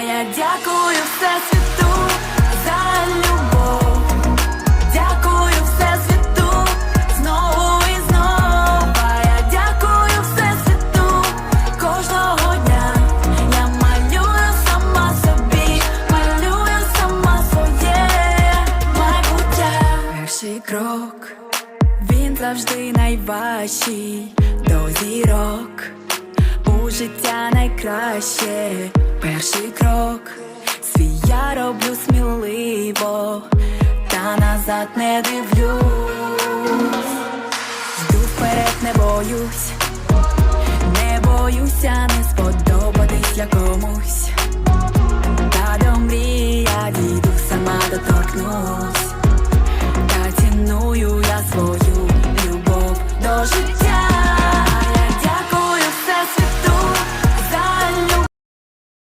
Я дякую Всесвіту за любов. Дякую Всесвіту знову і знову. А я дякую Всесвіту кожного дня. Я малюю сама собі, малюю сама своє майбуття. Перший крок, він завжди найважчий до зірок. У життя найкраще перший крок. Свій я роблю сміливо, та назад не дивлюсь. Йду вперед, не боюсь, не боюся не сподобатись якомусь. Та до мрії я дійду, сама доторкнусь.